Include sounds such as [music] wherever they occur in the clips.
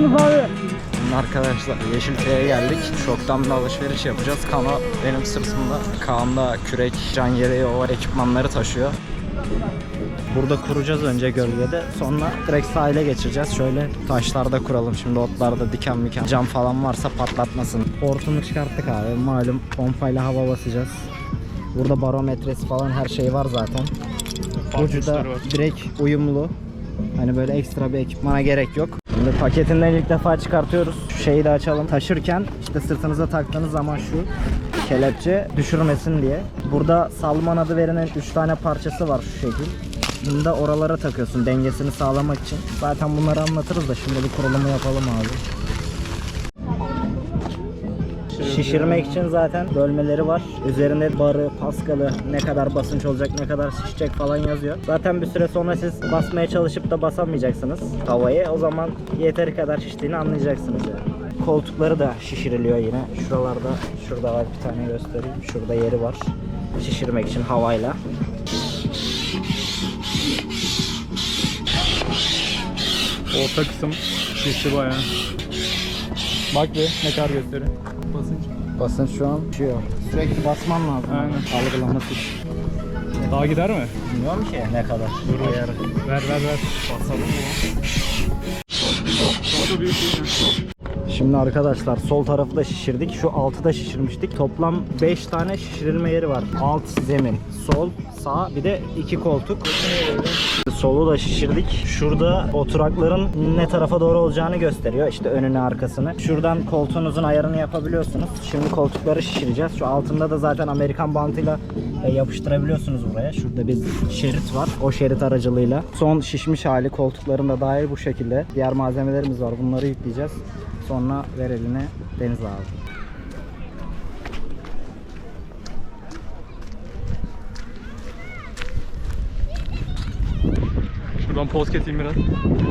mısınız abi? Şimdi arkadaşlar Yeşilköy'e geldik. Şoktan bir alışveriş yapacağız. Kano benim sırtımda. Kaan da kürek, can yeleği o ekipmanları taşıyor. Burada kuracağız önce gölgede. Sonra direkt sahile geçeceğiz. Şöyle taşlarda kuralım. Şimdi otlarda diken miken cam falan varsa patlatmasın. Hortumu çıkarttık abi. Malum pompayla hava basacağız. Burada barometresi falan her şey var zaten. Ucu da direkt uyumlu. Hani böyle ekstra bir ekipmana gerek yok. Şimdi paketinden ilk defa çıkartıyoruz. Şu şeyi de açalım. Taşırken işte sırtınıza taktığınız zaman şu kelepçe düşürmesin diye. Burada Salman adı verilen 3 tane parçası var şu şekil. Bunu da oralara takıyorsun dengesini sağlamak için. Zaten bunları anlatırız da şimdi bir kurulumu yapalım abi. Şişirmek için zaten bölmeleri var. Üzerinde barı, paskalı, ne kadar basınç olacak, ne kadar şişecek falan yazıyor. Zaten bir süre sonra siz basmaya çalışıp da basamayacaksınız tavayı. O zaman yeteri kadar şiştiğini anlayacaksınız yani. Koltukları da şişiriliyor yine. Şuralarda, şurada var bir tane göstereyim. Şurada yeri var. Şişirmek için havayla. Orta kısım şişti bayağı. Bak bir ne kadar gösteriyor. Basınç. Basınç şu an düşüyor. Sürekli basman lazım. Aynen. Algılaması için. Daha gider mi? Bilmiyorum ki ne kadar. Ayarı. Ver ver ver. Basalım mı? Çok büyük değil? Şimdi arkadaşlar sol tarafı da şişirdik. Şu altı da şişirmiştik. Toplam 5 tane şişirilme yeri var. Alt zemin, sol, sağ bir de iki koltuk. Solu da şişirdik. Şurada oturakların ne tarafa doğru olacağını gösteriyor. İşte önünü arkasını. Şuradan koltuğunuzun ayarını yapabiliyorsunuz. Şimdi koltukları şişireceğiz. Şu altında da zaten Amerikan bantıyla e, yapıştırabiliyorsunuz buraya. Şurada bir şerit var. O şerit aracılığıyla. Son şişmiş hali koltukların da dahil bu şekilde. Diğer malzemelerimiz var. Bunları yükleyeceğiz. Sonra ver eline deniz abi. Şuradan poz keseyim biraz.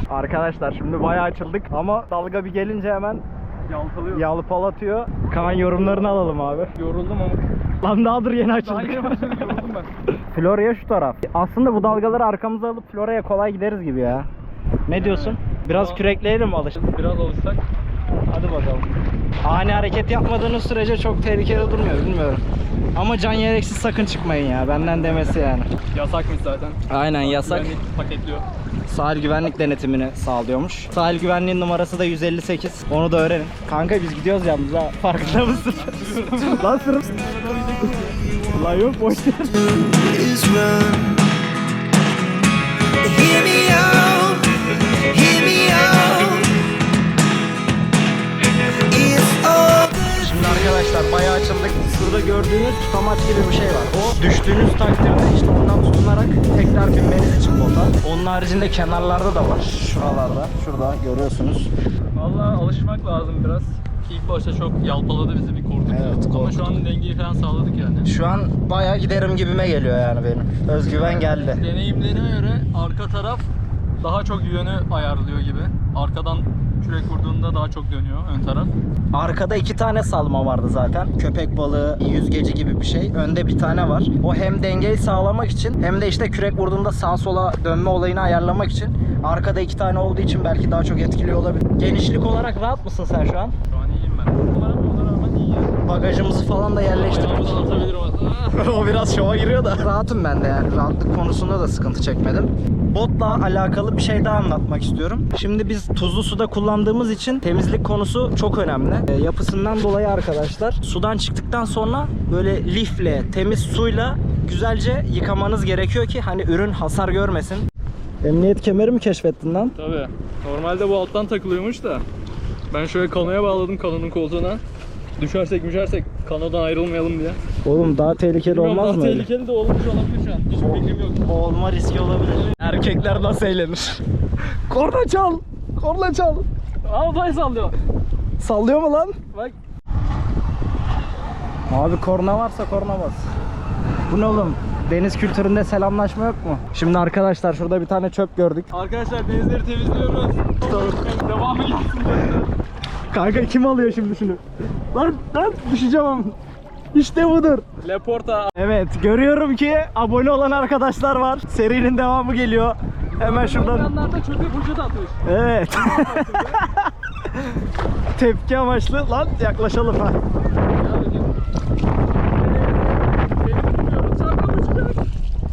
Arkadaşlar şimdi bayağı açıldık ama dalga bir gelince hemen Yalpalıyor. yalpalatıyor. Kaan yorumlarını alalım abi. Yoruldum ama. Lan daha dur yeni Daha açıldık. yeni başladık [laughs] yoruldum ben. Florya şu taraf. Aslında bu dalgaları arkamıza alıp Florya'ya kolay gideriz gibi ya. Ne diyorsun? Biraz kürekleyelim mi alışın? Biraz alışsak. Hadi bakalım. Ani hareket yapmadığınız sürece çok tehlikeli durmuyor bilmiyorum. Ama can yereksiz sakın çıkmayın ya. Benden demesi yani. Yasakmış zaten. Aynen yasak. Güvenlik paketliyor. Sahil güvenlik denetimini sağlıyormuş. Sahil güvenliğin numarası da 158. Onu da öğrenin. Kanka biz gidiyoruz yalnız ha. Farkında mısın? [laughs] Lan sırf. Lan yok boş ver. Arkadaşlar bayağı açıldık. Şurada gördüğünüz tutamaç gibi bir şey var. O düştüğünüz takdirde işte ondan tutunarak tekrar binmeniz için bota. Onun haricinde kenarlarda da var. Şuralarda. Şurada görüyorsunuz. Vallahi alışmak lazım biraz. İlk başta çok yalpaladı bizi bir korktuk. Evet, Ama korktuk. şu an dengeyi falan sağladık yani. Şu an bayağı giderim gibime geliyor yani benim. Özgüven geldi. Deneyimlerime göre arka taraf daha çok yönü ayarlıyor gibi. Arkadan kürek vurduğunda daha çok dönüyor ön taraf. Arkada iki tane salma vardı zaten. Köpek balığı, yüzgeci gibi bir şey. Önde bir tane var. O hem dengeyi sağlamak için hem de işte kürek vurduğunda sağ sola dönme olayını ayarlamak için. Arkada iki tane olduğu için belki daha çok etkili olabilir. Genişlik olarak rahat mısın sen şu an? Şu an iyiyim ben ona rağmen iyi yani. Bagajımızı falan da yerleştirdik. [laughs] O biraz şova giriyor da. Rahatım ben de yani. Rahatlık konusunda da sıkıntı çekmedim. Botla alakalı bir şey daha anlatmak istiyorum. Şimdi biz tuzlu suda kullandığımız için temizlik konusu çok önemli. E, yapısından dolayı arkadaşlar sudan çıktıktan sonra böyle lifle, temiz suyla güzelce yıkamanız gerekiyor ki hani ürün hasar görmesin. Emniyet kemeri mi keşfettin lan? Tabii. Normalde bu alttan takılıyormuş da. Ben şöyle kanoya bağladım kanonun koltuğuna. Düşersek düşersek kanodan ayrılmayalım diye. Oğlum daha tehlikeli Bilmiyorum, olmaz daha mı öyle? tehlikeli de olmuş olabilir şu an. Hiçbir fikrim yok. Olma riski olabilir. Erkekler nasıl eğlenir? Korna çal! Korna çal! Aa uzay sallıyor. Sallıyor mu lan? Bak. Abi korna varsa korna bas. Bu ne oğlum? Deniz kültüründe selamlaşma yok mu? Şimdi arkadaşlar şurada bir tane çöp gördük. Arkadaşlar denizleri temizliyoruz. Devamı gelsin. Kanka kim alıyor şimdi şunu? Lan lan düşeceğim. İşte budur. Leporta. Evet görüyorum ki abone olan arkadaşlar var. Serinin devamı geliyor. Hemen şuradan. Yanlarda çöpe poşet atmış. Evet. [laughs] Tepki amaçlı lan yaklaşalım ha.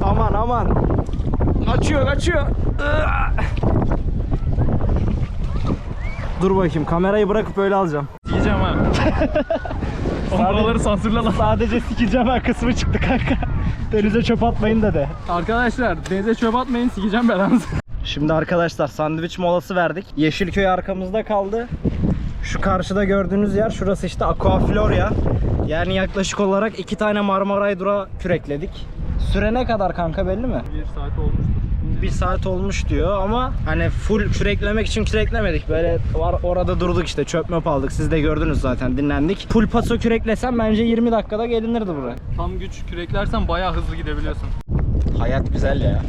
Aman aman. Kaçıyor kaçıyor. Dur bakayım kamerayı bırakıp öyle alacağım. Yiyeceğim ha. [laughs] Oraları sansürle lan. Sadece sikeceğim ha kısmı çıktı kanka. Denize çöp atmayın da de. Arkadaşlar denize çöp atmayın sikeceğim belanızı. Şimdi arkadaşlar sandviç molası verdik. Yeşilköy arkamızda kaldı. Şu karşıda gördüğünüz yer şurası işte Aquaflorya. Yani yaklaşık olarak iki tane Marmaray durağı kürekledik. Süre ne kadar kanka belli mi? Bir saat olmuştur. Bir saat olmuş diyor ama hani full küreklemek için küreklemedik. Böyle var orada durduk işte çöp möp aldık. Siz de gördünüz zaten dinlendik. Full paso küreklesem bence 20 dakikada gelinirdi buraya. Tam güç küreklersen bayağı hızlı gidebiliyorsun. Hayat güzel ya.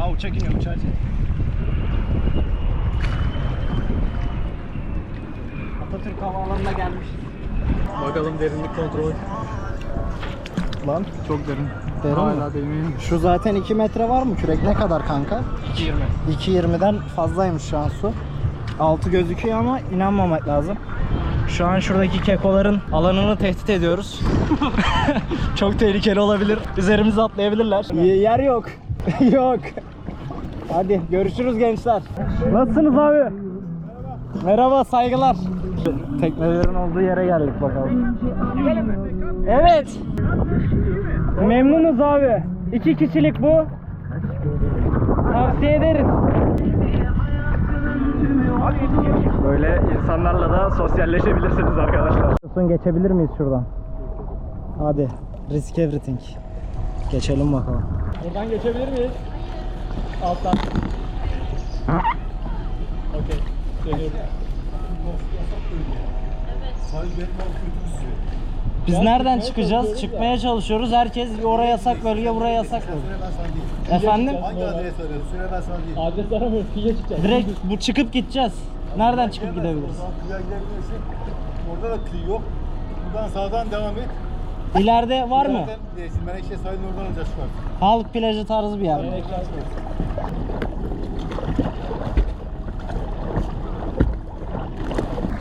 Aa uçak iniyor uçağa çek. Atatürk Havaalanı'na gelmişiz. Bakalım derinlik kontrolü. Lan Çok derin. Derin mi? Hala değmiyor. şu zaten 2 metre var mı? Kürek ne kadar kanka? 2.20. 2.20'den fazlaymış şu an su. Altı gözüküyor ama inanmamak lazım. Şu an şuradaki kekoların alanını tehdit ediyoruz. [laughs] Çok tehlikeli olabilir. Üzerimize atlayabilirler. Y- yer yok. [laughs] yok. Hadi görüşürüz gençler. Nasılsınız abi? Merhaba saygılar. Teknelerin olduğu yere geldik bakalım. Evet. Memnunuz abi. İki kişilik bu. Tavsiye ederiz. Böyle insanlarla da sosyalleşebilirsiniz arkadaşlar. Son geçebilir miyiz şuradan? Hadi. Risk everything. Geçelim bakalım. Buradan geçebilir miyiz? Alttan. Okey. Biz nereden çıkacağız? Çıkmaya çalışıyoruz. Herkes oraya yasak bölge, buraya yasak bölge. Efendim? Hangi adresi arıyorsun? Süre ben sana değil. Adres aramıyoruz. Fiye çıkacağız. Direkt bu çıkıp gideceğiz. Nereden çıkıp gidebiliriz? Kıyıya gidebilirsin. Orada da kıyı yok. Buradan sağdan devam et. İleride var mı? Zaten değilsin. Menekşe sahilin oradan şu an. Halk plajı tarzı bir yer mi?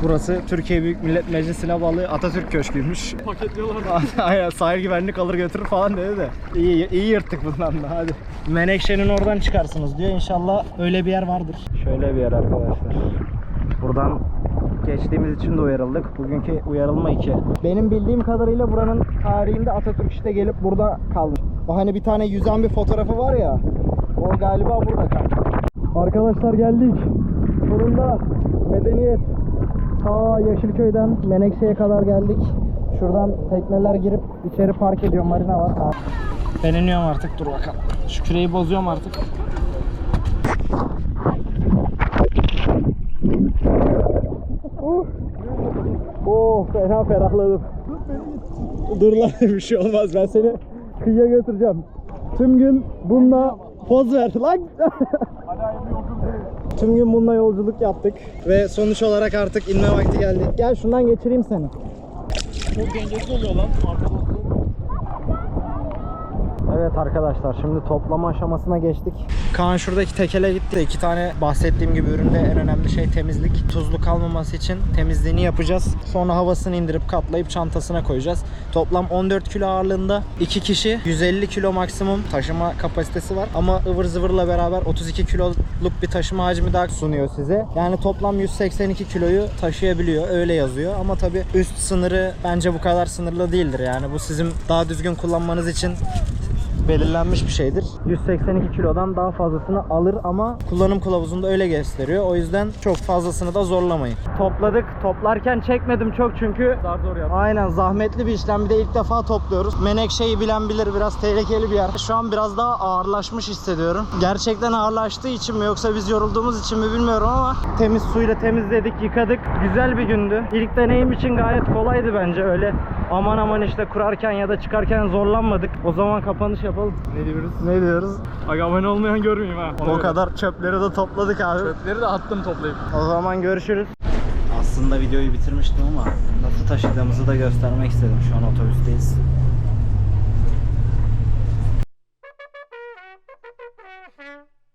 Burası Türkiye Büyük Millet Meclisi'ne bağlı Atatürk Köşkü'ymüş. Paketliyorlar. [laughs] Aynen sahil güvenlik alır götürür falan dedi de. İyi, iyi yırttık bundan da hadi. Menekşe'nin oradan çıkarsınız diyor. İnşallah öyle bir yer vardır. Şöyle bir yer arkadaşlar. Buradan geçtiğimiz için de uyarıldık. Bugünkü uyarılma 2. Benim bildiğim kadarıyla buranın tarihinde Atatürk işte gelip burada kalmış. O hani bir tane yüzen bir fotoğrafı var ya. O galiba burada kalmış. Arkadaşlar geldik. Sonunda medeniyet. Ta Yeşilköy'den Menekşe'ye kadar geldik. Şuradan tekneler girip içeri park ediyor. Marina var. Ben iniyorum artık. Dur bakalım. Şu küreği bozuyorum artık. Oh, oh fena ferahladım. Dur lan [laughs] bir şey olmaz. Ben seni kıyıya götüreceğim. Tüm gün bununla poz ver lan. [laughs] Tüm gün bununla yolculuk yaptık ve sonuç olarak artık inme vakti geldi. Gel şundan geçireyim seni. Çok dengesiz oluyor lan. Arkada Evet arkadaşlar şimdi toplama aşamasına geçtik. Kaan şuradaki tekele gitti. İki tane bahsettiğim gibi üründe en önemli şey temizlik. Tuzlu kalmaması için temizliğini yapacağız. Sonra havasını indirip katlayıp çantasına koyacağız. Toplam 14 kilo ağırlığında. iki kişi 150 kilo maksimum taşıma kapasitesi var. Ama ıvır zıvırla beraber 32 kiloluk bir taşıma hacmi daha sunuyor size. Yani toplam 182 kiloyu taşıyabiliyor. Öyle yazıyor. Ama tabi üst sınırı bence bu kadar sınırlı değildir. Yani bu sizin daha düzgün kullanmanız için belirlenmiş bir şeydir. 182 kilodan daha fazlasını alır ama kullanım kılavuzunda öyle gösteriyor. O yüzden çok fazlasını da zorlamayın. Topladık. Toplarken çekmedim çok çünkü Zar zor yaptım. Aynen zahmetli bir işlem. Bir de ilk defa topluyoruz. Menekşeyi bilen bilir biraz tehlikeli bir yer. Şu an biraz daha ağırlaşmış hissediyorum. Gerçekten ağırlaştığı için mi yoksa biz yorulduğumuz için mi bilmiyorum ama temiz suyla temizledik, yıkadık. Güzel bir gündü. İlk deneyim için gayet kolaydı bence. Öyle aman aman işte kurarken ya da çıkarken zorlanmadık. O zaman kapanış yapalım. Ne diyoruz? Ne diyoruz? Aga abone olmayan görmeyeyim ha. Ona O göre. kadar çöpleri de topladık abi. Çöpleri de attım toplayıp. O zaman görüşürüz. Aslında Aslında videoyu bitirmiştim ama nasıl taşıdığımızı da göstermek istedim. Şu an otobüsteyiz.